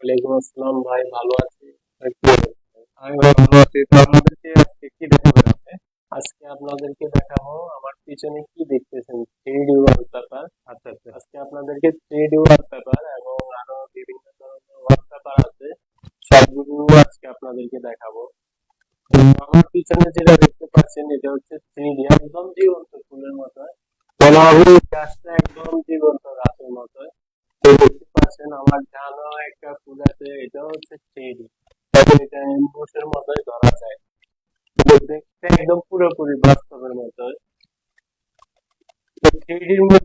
ওয়ালাইকুম আসসালাম ভাই ভালো আছি। আমি ভালো আছি তো আপনাদেরকে আজকে কি দেখাবেন আপনি আজকে আপনাদেরকে দেখাবো আমার পিছনে কি দেখতেছেন? থ্রি ডি ওয়ালপেপার আচ্ছা আচ্ছা। আজকে আপনাদেরকে থ্রি ডি ওয়ালপেপার এবং আরও বিভিন্ন ধরনের ওয়ালপেপার আছে সবগুলো আজকে আপনাদেরকে দেখাবো। আমার পিছনে যেটা দেখতে পাচ্ছেন এটা হচ্ছে থ্রি ডি একদম জীবন্ত ফুলের মতো। বলা হবে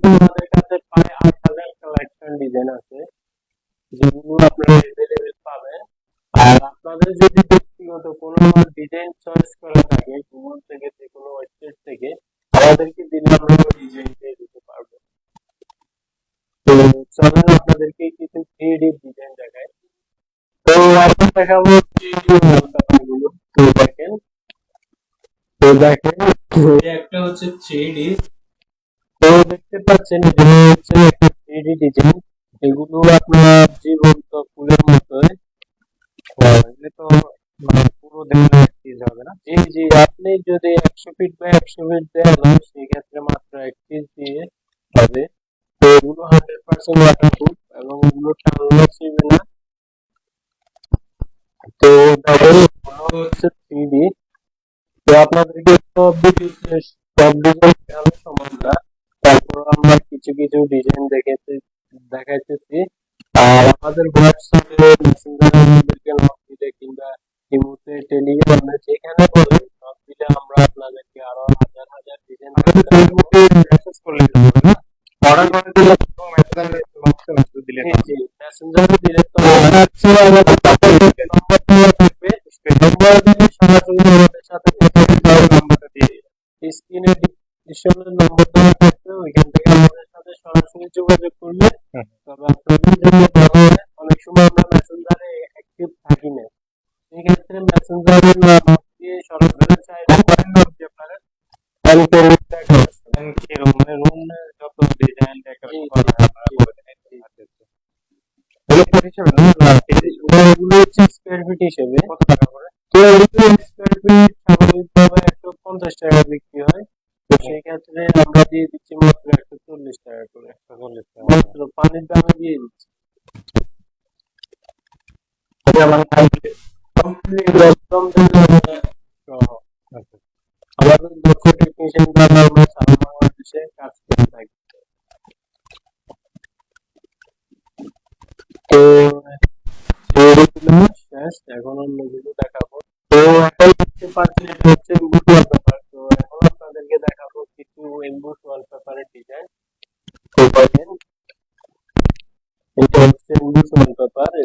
আমাদের কাছে প্রায় আট হাজার ডিজাইন আছে। যেগুলো আপনারা এভেলেবেল পাবেন। আর আপনাদের যদি ব্যক্তিগত কোনো ডিজাইন চয়েস করা থাকে গুগল থেকে তো দেখেন একটা হচ্ছে থ্রি তো দেখতে পাচ্ছেন এখানে হচ্ছে একটা থ্রি ডিজাইন এগুলো আপনার জীবন্ত ফুলের মতোই এগুলো তো মানে পুরো দেওয়ালে পিস হবে না। জি জি আপনি যদি একশো ফিট বাই একশো ফিট দেন সেই ক্ষেত্রে মাত্র এক পিস দিয়ে হবে। তো এগুলো হান্ড্রেড পার্সেন্ট ওয়াটারপ্রুফ এবং এগুলো টানলে ছিবে না তো দেখেন এগুলো হচ্ছে থ্রি ডি তো আপনাদেরকে সব সব ডিজাইন দেখানো সম্ভব না তারপর আমরা কিছু কিছু ডিজাইন দেখেছি দেখাইতেছি। আর আমাদের হোয়াটসঅ্যাপে মেসেঞ্জারে আমাদেরকে নক দিলে কিংবা ইমোতে টেলিগ্রামে যেখানে বলেন নক দিলে আমরা আপনাদেরকে আরও হাজার হাজার ডিজাইন ফেসবুকে মেসেজ করলে হবে না? অর্ডার করে দিলে মেসেঞ্জারে দিলে না মেসেঞ্জারে দিলে তো ডিসক্রিপশনে নম্বর দেওয়া থাকবে ওইখান থেকে আমাদের সাথে সরাসরি যোগাযোগ করলে তবে আপনাদের জন্য ভালো হয় অনেক সময় আমরা মেসেঞ্জারে অ্যাক্টিভ থাকি না। সেক্ষেত্রে মেসেঞ্জারে না দিয়ে সরাসরি চাইলে আপনার অ্যালকোহল কি রুম মানে রুম যত ডিজাইন ডেকোরেশন করা হিসেবে না এগুলো হচ্ছে স্কোয়ার ফিট হিসেবে। কত টাকা করে? তো স্কোয়ার ফিট স্বাভাবিকভাবে একশো পঞ্চাশ টাকা বিক্রি হয় তো সেই ক্ষেত্রে আমরা দিয়ে দিচ্ছি মাত্র একশো চল্লিশ টাকা করে চল্লিশ টাকা মাত্র পানির দামে দিয়ে দিচ্ছি আমাদের দক্ষ টেকনিশিয়ান দ্বারা আমরা সারা বাংলাদেশে কাজ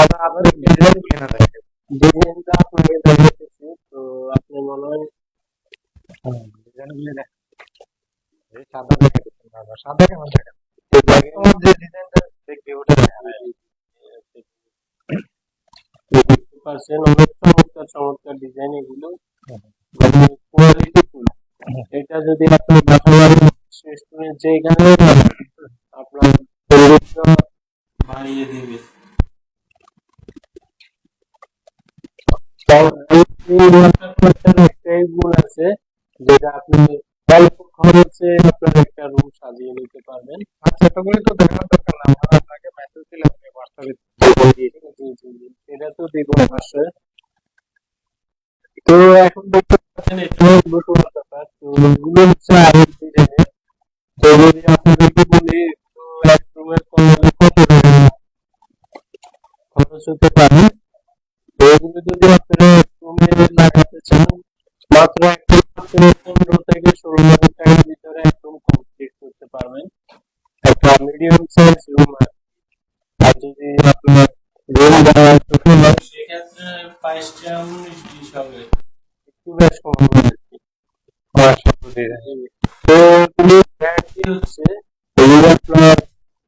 সাদা আপনার ডিজাইন কেনা থাকে ডিজাইনটা আপনাকে দেখাতেছি তো আপনি মনে হয় ডিজাইনগুলো দেখ এই সাদা দেখে দিচ্ছেন বাবা সাদা কেমন দেখেন যে ডিজাইনটা দেখবে ওটা অনেক চমৎকার চমৎকার ডিজাইন এগুলো কোয়ালিটি এটা যদি আপনি রেস্টুরেন্ট যেখানে আপনার পরিবেশটা বাড়িয়ে দিবে একটাই গুণ আছে যেটা আপনি অল্প খরচে আপনার একটা রুম সাজিয়ে নিতে পারবেন। আচ্ছা এতগুলো তো দেখানোর দরকার না আমরা আপনাকে মেসেজ দিলে আপনি হোয়াটসঅ্যাপে জি, জি, জি, জি। এটা তো দিব অবশ্যই তো এখন দেখতে পাচ্ছেন এটা ব্যাপার তো এগুলো হচ্ছে আরেক ডিজাইনের তো যদি আপনাদেরকে বলি তো এক রুমের কত খরচ হতে পারে? মিডিয়াম সাইজ রুম আর যদি আপনার রুম একটু হয় সেক্ষেত্রে বাইশটা কি। তো এগুলো গ্যারান্টি হচ্ছে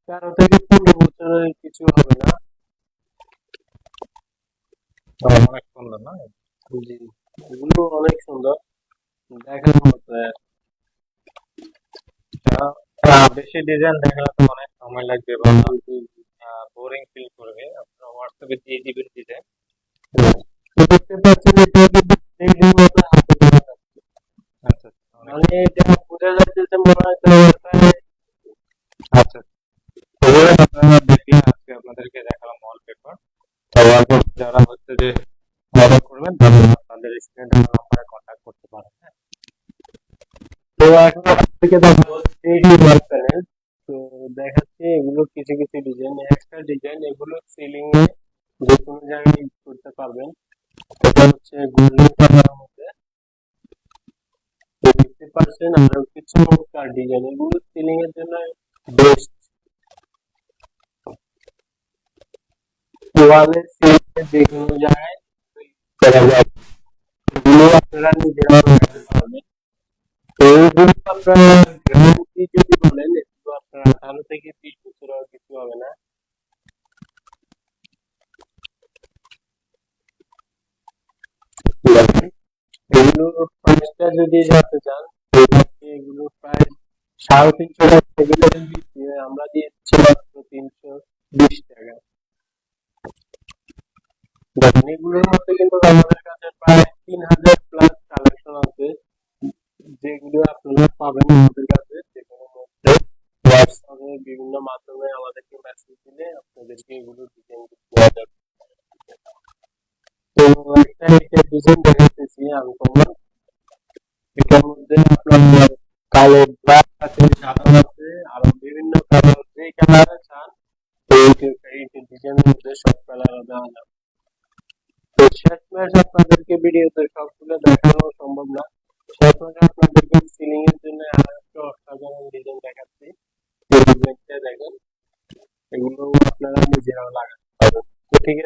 তেরো থেকে পনেরো বছরের কিছু হবে না। অনেক সুন্দর না জি, এগুলো অনেক সুন্দর। দেখার মতো। বেশি ডিজাইন দেখালে তো সময় লাগবে বা বোরিং ফিল করবে আপনারা হোয়াটসঅ্যাপে দিয়ে। দিবেন ডিজাইন কিন্তু মতো হাতে ধরে থাকছে। আচ্ছা মানে এটা বোঝা যাচ্ছে যে মনে হয় আচ্ছা। আপনারা দেখলেন আজকে আপনাদেরকে দেখালাম ওয়ালপেপার যারা হচ্ছে যে অর্ডার করবেন তারা তাদের নাম্বারে কন্ট্যাক্ট করতে পারেন হ্যাঁ? তো এখন আপনাদেরকে দেখাবো থ্রিডি ওয়াল প্যানেল তো দেখাচ্ছে এগুলো কিছু কিছু ডিজাইন একটা ডিজাইন এগুলো সিলিং এ যে কোনো জায়গায় ইউজ করতে পারবেন এটা হচ্ছে গোল্ডেন কালারের মধ্যে তো দেখতে পাচ্ছেন আরও কিছু চমৎকার ডিজাইন এগুলো সিলিং এর জন্য বেস্ট ওয়ালে সিলিং এ যে কোনো জায়গায় করা যায় এগুলো আপনারা নিজেরা লাগাতে পারবেন তো এইগুলো আপনারা গ্যারান্টি যদি বলেন এগুলো আপনার আঠারো থেকে বিশ বছর আর কিছু হবে না এগুলো প্রাইসটা যদি জানতে চান তাহলে এগুলো প্রায় সাড়ে তিনশো টাকা থেকে আমরা দিচ্ছি মাত্র তিনশো বিশ টাকা। দেখেন এগুলোর মধ্যে কিন্তু আমাদের কাছে প্রায় তিন হাজার প্লাস কালেকশন আছে। যেগুলো আপনারা পাবেন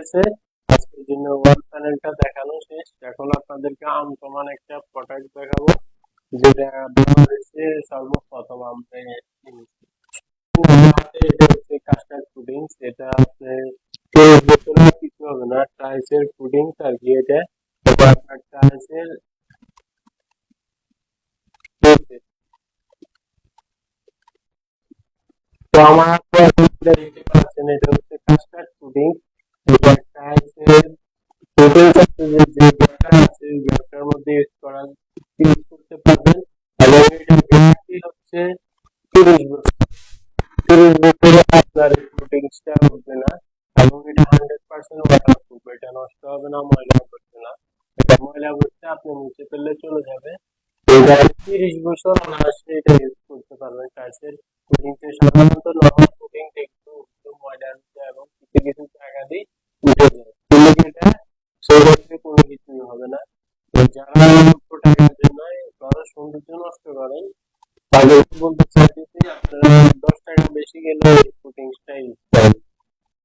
আছে আজকের জন্য ওয়াল প্যানেলটা দেখানো শেষ। এখন আপনাদেরকে আনকমন একটা প্রোডাক্ট দেখাবো, যেটা বাংলাদেশে সর্বপ্রথম আমরা এটা হচ্ছে কাস্টার্ড পুডিং এটা আপনি কিছু হবে না টাইসের পুডিং আর কি এটা আপনার টাইসের তো আমার দেখতে পাচ্ছেন, এটা পুডিংসটা উঠবে না এবং এটা হান্ড্রেড পার্সেন্ট ওয়াটার প্রুফ এটা নষ্ট হবে না, ময়লা করবে না এটা ময়লা করতে আপনি মুছে ফেললে চলে যাবে। তিরিশ বছর অনায়াসে এটা ইউজ করতে পারবেন। টাইসের পুডিংটা সাধারণত নর্মাল পুডিংটা একটু একটু ময়লা এবং কিছু কিছু